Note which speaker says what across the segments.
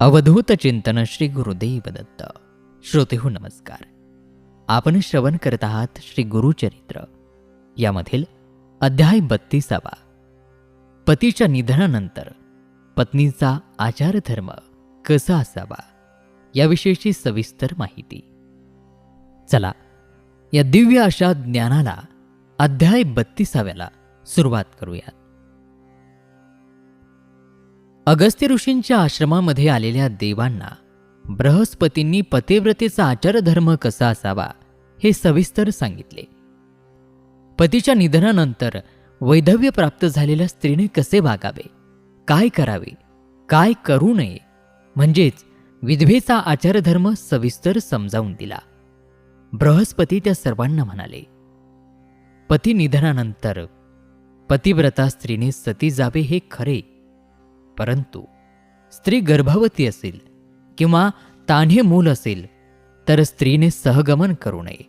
Speaker 1: अवधूत चिंतन श्री गुरुदेव दत्त श्रोतेहू नमस्कार. आपण श्रवण करत आहात श्री गुरुचरित्र. यामधील अध्याय बत्तीसावा. पतीच्या निधनानंतर पत्नीचा आचारधर्म कसा असावा याविषयीची सविस्तर माहिती. चला या दिव्य अशा ज्ञानाला अध्याय बत्तीसाव्याला सुरुवात करूयात. अगस्त्य ऋषींच्या आश्रमामध्ये आलेल्या देवांना बृहस्पतींनी पतिव्रतेचा आचारधर्म कसा असावा हे सविस्तर सांगितले. पतीच्या निधनानंतर वैधव्य प्राप्त झालेल्या स्त्रीने कसे वागावे? काय करावे? काय करू नये? म्हणजेच विधवेचा आचारधर्म सविस्तर समजावून दिला. बृहस्पती त्या सर्वांना म्हणाले पती निधनानंतर पतिव्रता स्त्रीने सती जावे हे खरे. परंतु स्त्री गर्भवती असेल किंवा तान्हे मूल असेल तर स्त्रीने सहगमन करू नये.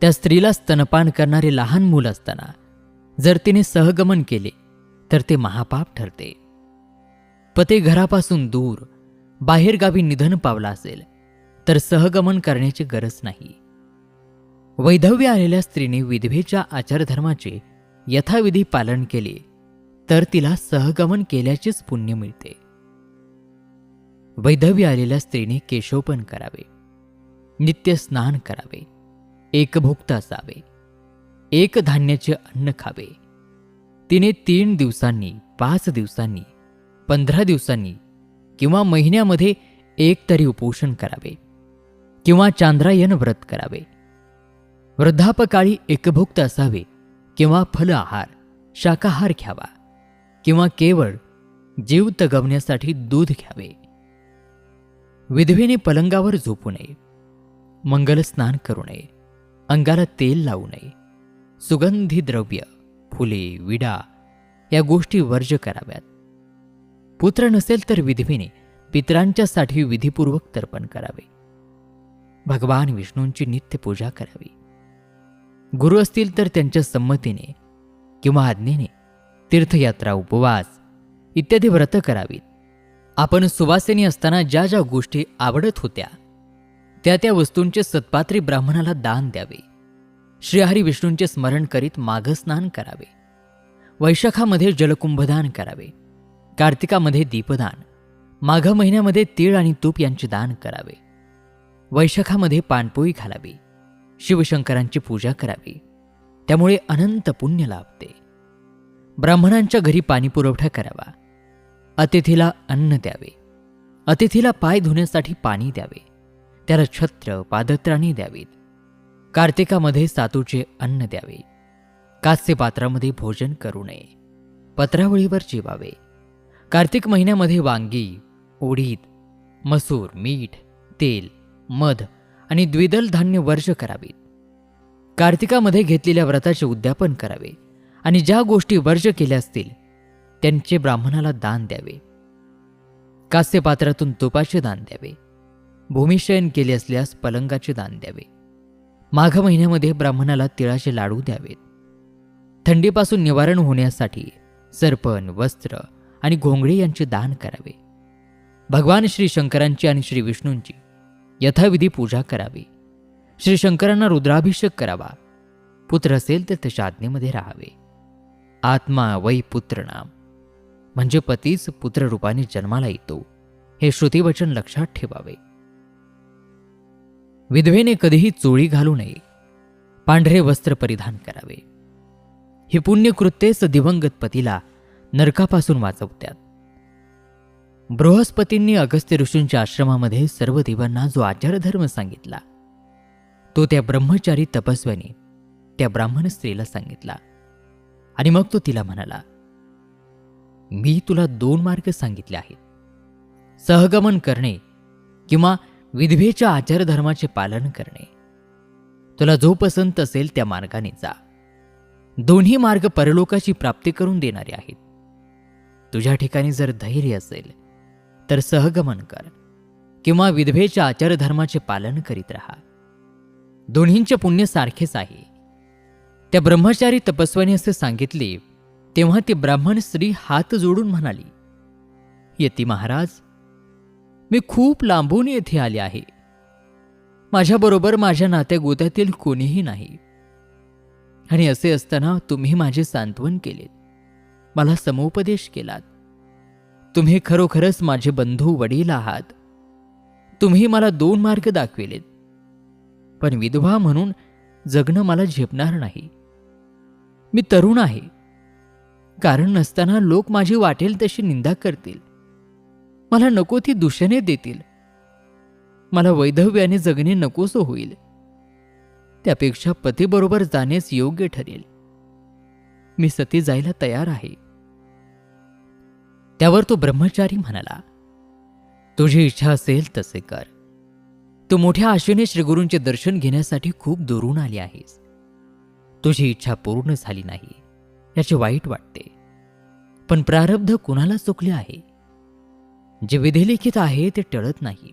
Speaker 1: त्या स्त्रीला स्तनपान करणारे लहान मूल असताना जर तिने सहगमन केले तर ते महापाप ठरते. पते घरापासून दूर बाहेरगावी निधन पावला असेल तर सहगमन करण्याची गरज नाही. वैधव्य आलेल्या स्त्रीने विधवेच्या आचारधर्माचे यथाविधी पालन केले तर तिला सहगमन केल्याचेच पुण्य मिळते. वैधवी आलेल्या स्त्रीने केशोपन करावे. नित्य स्नान करावे. एकभुक्त असावे. एक धान्याचे अन्न खावे. तिने तीन दिवसांनी पाच दिवसांनी पंधरा दिवसांनी किंवा महिन्यामध्ये एक तरी उपोषण करावे किंवा चांद्रायन व्रत करावे. वृद्धापकाळी एकभुक्त असावे किंवा फल आहार शाकाहार घ्यावा. किंवा केवळ जीव तगवण्यासाठी दूध घ्यावे. विधवेने पलंगावर झोपू नये. मंगल स्नान करू नये. अंगाला तेल लावू नये. सुगंधी द्रव्य फुले विडा या गोष्टी वर्ज कराव्यात. पुत्र नसेल तर विधवेने पितरांच्यासाठी विधीपूर्वक तर्पण करावे. भगवान विष्णूंची नित्य पूजा करावी. गुरु असतील तर त्यांच्या संमतीने किंवा आज्ञेने तीर्थयात्रा उपवास इत्यादी व्रत करावीत. आपण सुवासिनी असताना ज्या ज्या गोष्टी आवडत होत्या त्या त्या वस्तूंचे सत्पात्री ब्राह्मणाला दान द्यावे. श्रीहरी विष्णूंचे स्मरण करीत माघस्नान करावे. वैशाखामध्ये जलकुंभदान करावे. कार्तिकामध्ये दीपदान. माघ महिन्यामध्ये तीळ आणि तूप यांचे दान करावे. वैशाखामध्ये पाणपोळी घालावी. शिवशंकरांची पूजा करावी. त्यामुळे अनंत पुण्य लाभते. ब्राह्मणांच्या घरी पाणीपुरवठा करावा. अतिथीला अन्न द्यावे. अतिथीला पाय धुण्यासाठी पाणी द्यावे. त्याला छत्र पादत्राणी द्यावीत. कार्तिकामध्ये सातूचे अन्न द्यावे. कास्य पात्रामध्ये भोजन करू नये. पत्रावळीवर जेवावे. कार्तिक महिन्यामध्ये वांगी उडीद मसूर मीठ तेल मध आणि द्विदल धान्य वर्ज करावीत. कार्तिकामध्ये घेतलेल्या व्रताचे उद्यापन करावे. आणि ज्या गोष्टी वर्ज्य केल्या असतील त्यांचे ब्राह्मणाला दान द्यावे. कास्यपात्रातून तुपाचे दान द्यावे. भूमिशयन केले असल्यास पलंगाचे दान द्यावे. माघ महिन्यामध्ये ब्राह्मणाला तिळाचे लाडू द्यावेत. थंडीपासून निवारण होण्यासाठी सरपण वस्त्र आणि घोंगडे यांचे दान करावे. भगवान श्री शंकरांची आणि श्री विष्णूंची यथाविधी पूजा करावी. श्री शंकरांना रुद्राभिषेक करावा. पुत्र असेल तर त्याच्या आज्ञेमध्ये राहावे. आत्मा वै पुत्र नाम. म्हणजे पतीच पुत्ररूपाने जन्माला येतो. हे श्रुतिवचन लक्षात ठेवावे. विधवेने कधीही चोळी घालू नये. पांढरे वस्त्र परिधान करावे. ही पुण्यकृत्येच दिवंगत पतीला नरकापासून वाचवत्यात बृहस्पतींनी अगस्त्य ऋषींच्या आश्रमामध्ये सर्व देवांना जो आचारधर्म सांगितला तो त्या ब्रह्मचारी तपस्व्याने त्या ब्राह्मण स्त्रीला सांगितला. आणि मग तो तिला म्हणाला मी तुला दोन मार्ग सांगितले आहेत. सहगमन करणे किंवा विधवेच्या आचारधर्माचे पालन करणे. तुला जो पसंत असेल त्या मार्गाने जा. दोन्ही मार्ग परलोकाची प्राप्ती करून देणारे आहेत. तुझ्या ठिकाणी जर धैर्य असेल तर सहगमन कर किंवा विधवेच्या आचारधर्माचे पालन करीत राहा. दोन्हींचे पुण्य सारखेच आहे. त्या ब्रह्मचारी तपस्वाने असे सांगितले तेव्हा ती ब्राह्मण स्त्री हात जोडून म्हणाली यती महाराज मी खूप लांबून येथे आले आहे. माझ्याबरोबर माझ्या नात्या गोत्यातील कोणीही नाही. आणि असे असताना तुम्ही माझे सांत्वन केलेत. मला समुपदेश केलात. तुम्ही खरोखरच माझे बंधू वडील आहात. तुम्ही मला दोन मार्ग दाखविलेत. पण विधवा म्हणून जगणं मला झेपणार नाही. मी तरुण आहे. कारण नसताना लोक माझी वाटेल तशी निंदा करतील. मला नको ती दूषणे देतील. मला वैधव्याने जगणे नकोसं होईल. त्यापेक्षा पतीबरोबर जाणेच योग्य ठरेल. मी सती जायला तयार आहे. त्यावर तो ब्रह्मचारी म्हणाला तुझी इच्छा असेल तसे कर. तू मोठ्या आशेने श्रीगुरूंचे दर्शन घेण्यासाठी खूप दुरून आली आहेस. तुझी इच्छा पूर्ण झाली नाही याचे वाईट वाटते. पण प्रारब्ध कुणाला चुकले आहे? जे विधिलिखित आहे ते टळत नाही.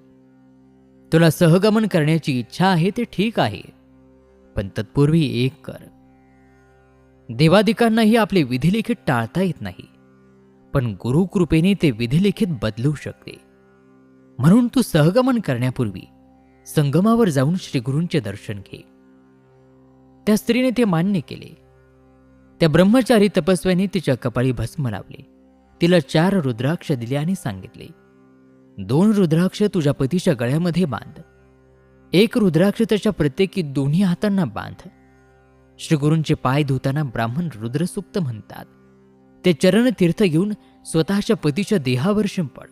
Speaker 1: तुला सहगमन करण्याची इच्छा आहे ते ठीक आहे पण तत्पूर्वी एक कर. देवादिकांनाही आपले विधिलिखित टाळता येत नाही पण गुरुकृपेने ते विधिलिखित बदलू शकते. म्हणून तू सहगमन करण्यापूर्वी संगमावर जाऊन श्रीगुरूंचे दर्शन घे. त्या स्त्रीने ते मान्य केले. त्या ब्रह्मचारी तपस्व्याने तिच्या कपाळी भस्म लावले. तिला चार रुद्राक्ष दिले आणि सांगितले दोन रुद्राक्ष तुझ्या पतीच्या गळ्यामध्ये बांध. एक रुद्राक्ष त्याच्या प्रत्येकी दोन्ही हातांना बांध. श्रीगुरूंचे पाय धुताना ब्राह्मण रुद्रसुक्त म्हणतात. ते चरण तीर्थ घेऊन स्वतःच्या पतीच्या देहावर शिंपड.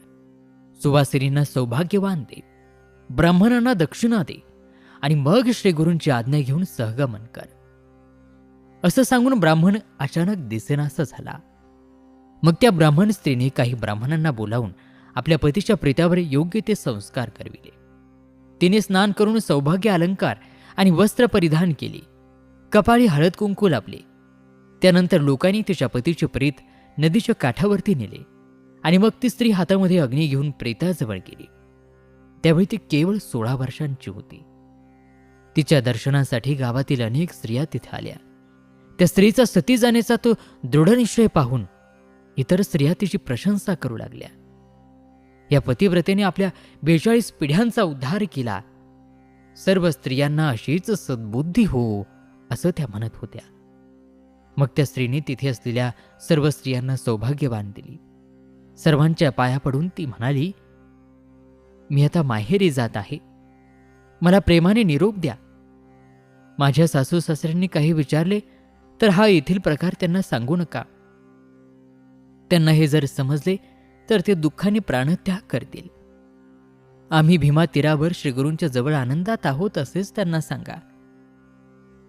Speaker 1: सुवासिनींना सौभाग्यवान दे. ब्राह्मणांना दक्षिणा दे. आणि मग श्रीगुरूंची आज्ञा घेऊन सहगमन कर. असं सांगून ब्राह्मण अचानक दिसेनासा झाला. मग त्या ब्राह्मण स्त्रीने काही ब्राह्मणांना बोलावून आपल्या पतीच्या प्रेतावर योग्य ते संस्कार करविले. तिने स्नान करून सौभाग्य अलंकार आणि वस्त्र परिधान केले. कपाळी हळद कुंकू लाभले. त्यानंतर लोकांनी तिच्या पतीचे प्रेत नदीच्या काठावरती नेले आणि मग ती स्त्री हातामध्ये अग्नी घेऊन प्रेताजवळ गेली. त्यावेळी ती केवळ सोळा वर्षांची होती. तिच्या दर्शनासाठी गावातील अनेक स्त्रिया तिथे आल्या. त्या स्त्रीचा सती जाण्याचा तो दृढनिश्चय पाहून इतर स्त्रिया तिची प्रशंसा करू लागल्या. या पतिव्रतेने आपल्या बेचाळीस पिढ्यांचा उद्धार केला. सर्व स्त्रियांना अशीच सद्बुद्धी हो असं त्या म्हणत होत्या. मग त्या स्त्रीने तिथे असलेल्या सर्व स्त्रियांना सौभाग्यवान दिली. सर्वांच्या पाया पडून ती म्हणाली मी आता माहेरी जात आहे. मला प्रेमाने निरोप द्या. माझ्या सासू सासऱ्यांनी काही विचारले तर हा येथील प्रकार त्यांना सांगू नका. त्यांना हे जर समजले तर ते दुःखाने प्राणत्याग करतील. आम्ही भीमा तीरावर श्रीगुरूंच्या जवळ आनंदात आहोत असेच त्यांना सांगा.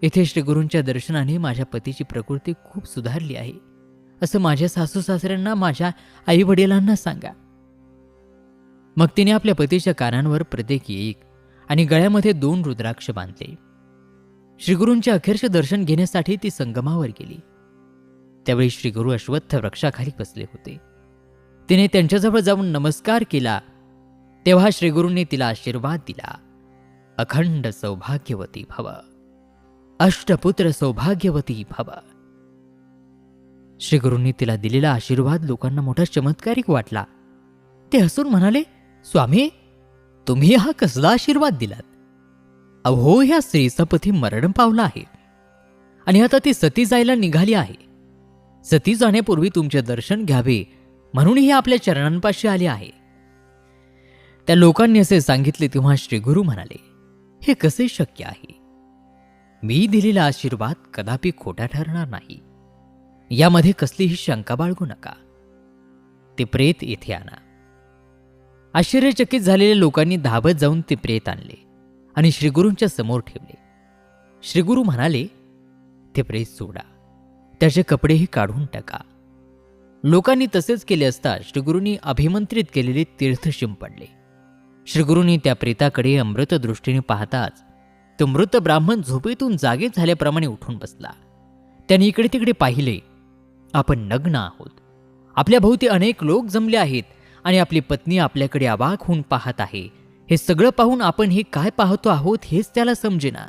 Speaker 1: येथे श्रीगुरूंच्या दर्शनाने माझ्या पतीची प्रकृती खूप सुधारली आहे असं माझ्या सासू सासऱ्यांना माझ्या आई वडिलांना सांगा. मग तिने आपल्या पतीच्या कानांवर प्रत्येकी एक आणि गळ्यामध्ये दोन रुद्राक्ष बांधले. श्रीगुरूंचे अखेरचे दर्शन घेण्यासाठी ती संगमावर गेली. त्यावेळी श्रीगुरू अश्वत्थ वृक्षाखाली बसले होते. तिने त्यांच्याजवळ जाऊन नमस्कार केला. तेव्हा श्रीगुरूंनी तिला आशीर्वाद दिला. अखंड सौभाग्यवती भव. अष्टपुत्र सौभाग्यवती भव. श्रीगुरूंनी तिला दिलेला आशीर्वाद लोकांना मोठा चमत्कारिक वाटला. ते हसून म्हणाले स्वामी तुम्ही हा कसला आशीर्वाद दिलात? अहो ह्या स्त्रीचा पती मरण पावला आहे. आणि आता ती सती जायला निघाली आहे. सती जाण्यापूर्वी तुमचे दर्शन घ्यावे म्हणून ही आपल्या चरणांपाशी आली आहे. त्या लोकांनी असे सांगितले तेव्हा श्रीगुरु म्हणाले हे कसे शक्य आहे? मी दिलेला आशीर्वाद कदापि खोटा ठरणार नाही. यामध्ये कसलीही शंका बाळगू नका. ते प्रेत येथे आणा. आश्चर्यचकित झालेल्या लोकांनी धावत जाऊन ते प्रेत आणले. आणि श्रीगुरूंच्या समोर ठेवले. श्रीगुरू म्हणाले ते प्रेत सोडा त्याचे कपडेही काढून टाका. लोकांनी तसेच केले असता श्रीगुरूंनी अभिमंत्रित केलेले तीर्थ शिंपडले. श्रीगुरूंनी त्या प्रेताकडे अमृत दृष्टीने पाहताच तो मृत ब्राह्मण झोपेतून जागे झाल्याप्रमाणे उठून बसला. त्याने इकडे तिकडे पाहिले आपण नग्न आहोत. आपल्या भोवती अनेक लोक जमले आहेत आणि आपली पत्नी आपल्याकडे अवाक होऊन पाहत आहे. हे सगळं पाहून आपण हे काय पाहतो आहोत हेच त्याला समजेना.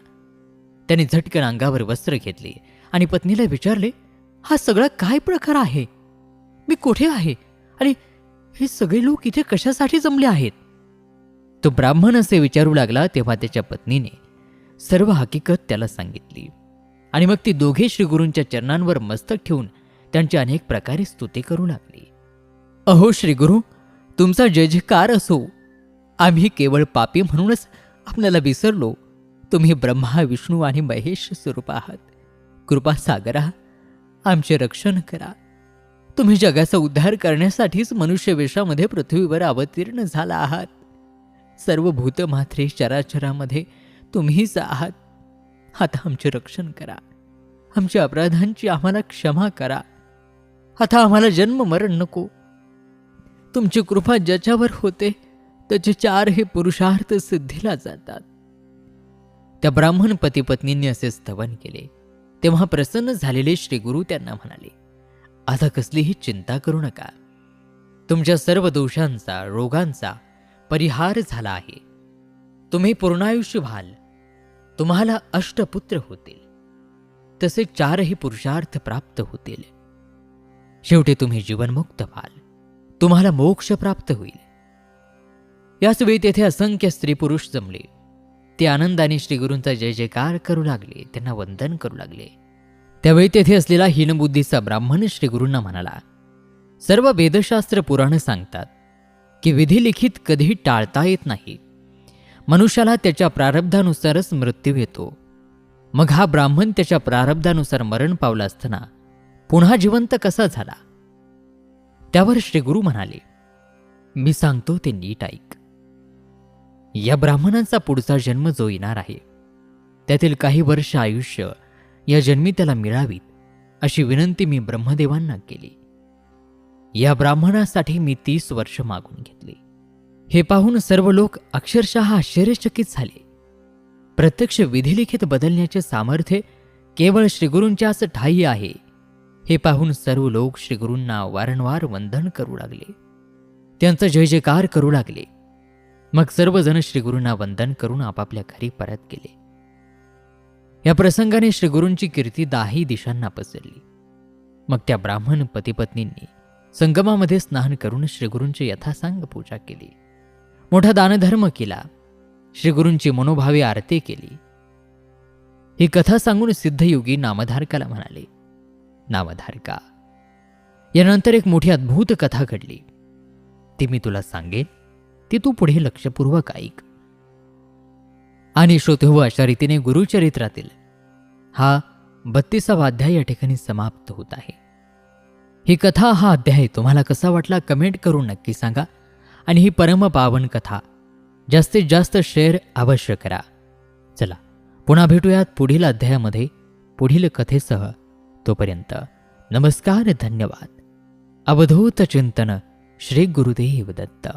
Speaker 1: त्याने झटकन अंगावर वस्त्र घेतले आणि पत्नीला विचारले हा सगळा काय प्रकार आहे? मी कुठे आहे? आणि हे सगळे लोक इथे कशासाठी जमले आहेत? तो ब्राह्मण असे विचारू लागला तेव्हा त्याच्या पत्नीने सर्व हकीकत त्याला सांगितली. आणि मग ती दोघे श्रीगुरूंच्या चरणांवर मस्तक ठेवून त्यांची अनेक प्रकारे स्तुती करू लागली. अहो श्रीगुरू तुमचा जय जयकार असो. आम्ही केवळ पापी म्हणूनच आपल्याला विसरलो. तुम्ही ब्रह्मा विष्णू आणि महेश स्वरूप आहात. कृपा सागरा आमचे रक्षण करा. तुम्ही जगाचा उद्धार करण्यासाठीच मनुष्य वेशामध्ये पृथ्वीवर अवतीर्ण झाला आहात. सर्व भूतमात्रे चराचरामध्ये तुम्हीच आहात. आता आमचे रक्षण करा. आमच्या अपराधांची आम्हाला क्षमा करा. आता आम्हाला जन्म मरण नको. तुमची कृपा ज्याच्यावर होते त्याचे चार हे पुरुषार्थ सिद्धीला जातात. त्या ब्राह्मण पती पत्नींनी असे स्तवन केले. तेव्हा प्रसन्न झालेले श्रीगुरु त्यांना म्हणाले आता कसलीही चिंता करू नका. तुमच्या सर्व दोषांचा रोगांचा परिहार झाला आहे. तुम्ही पूर्णायुष्य व्हाल. तुम्हाला अष्टपुत्र होतील. तसे चारही पुरुषार्थ प्राप्त होतील. शेवटी तुम्ही जीवनमुक्त व्हाल. तुम्हाला मोक्ष प्राप्त होईल. याच वेळी तेथे असंख्य स्त्री पुरुष जमले. ते आनंदाने श्रीगुरूंचा जय जयकार करू लागले त्यांना वंदन करू लागले. त्यावेळी तेथे असलेला हीनबुद्धीचा ब्राह्मण श्रीगुरूंना म्हणाला सर्व वेदशास्त्र पुराणं सांगतात की विधी लिखित कधीही टाळता येत नाही. मनुष्याला त्याच्या प्रारब्धानुसारच मृत्यू येतो. मग हा ब्राह्मण त्याच्या प्रारब्धानुसार मरण पावला असताना पुन्हा जिवंत कसा झाला? त्यावर श्रीगुरू म्हणाले मी सांगतो ते नीट ऐक. या ब्राह्मणांचा पुढचा जन्म जो येणार आहे त्यातील काही वर्ष आयुष्य या जन्मी त्याला मिळावीत अशी विनंती मी ब्रह्मदेवांना केली. या ब्राह्मणासाठी मी तीस वर्ष मागून घेतली. हे पाहून सर्व लोक अक्षरशः आश्चर्यचकित झाले. प्रत्यक्ष विधिलिखित बदलण्याचे सामर्थ्य केवळ श्रीगुरूंच्याच ठाई आहे हे पाहून सर्व लोक श्रीगुरूंना वारंवार वंदन करू लागले. त्यांचा जय जयकार करू लागले. मग सर्वजण श्रीगुरूंना वंदन करून आपापल्या घरी परत गेले. या प्रसंगाने श्रीगुरूंची कीर्ती दाही दिशांना पसरली. मग त्या ब्राह्मण पतीपत्नींनी संगमामध्ये स्नान करून श्रीगुरूंची यथासांग पूजा केली. मोठा दानधर्म केला. श्रीगुरूंची मनोभावी आरती केली. ही कथा सांगून सिद्धयोगी नामधारकाला म्हणाले नामधारका यानंतर एक मोठी अद्भुत कथा घडली. ती मी तुला सांगेन. ती तू पुढे लक्षपूर्वक ऐक. आणि श्रोतेहो अशा रीतीने गुरुचरित्रातील हा बत्तीसावा अध्याय या ठिकाणी समाप्त होत आहे. ही कथा हा अध्याय तुम्हाला कसा वाटला कमेंट करून नक्की सांगा आणि ही परमपावन कथा जास्तीत जास्त शेअर अवश्य करा. चला पुन्हा भेटूयात पुढील अध्यायामध्ये पुढील कथेसह. तोपर्यंत नमस्कार धन्यवाद. अवधूत चिंतन श्री गुरुदेव दत्त.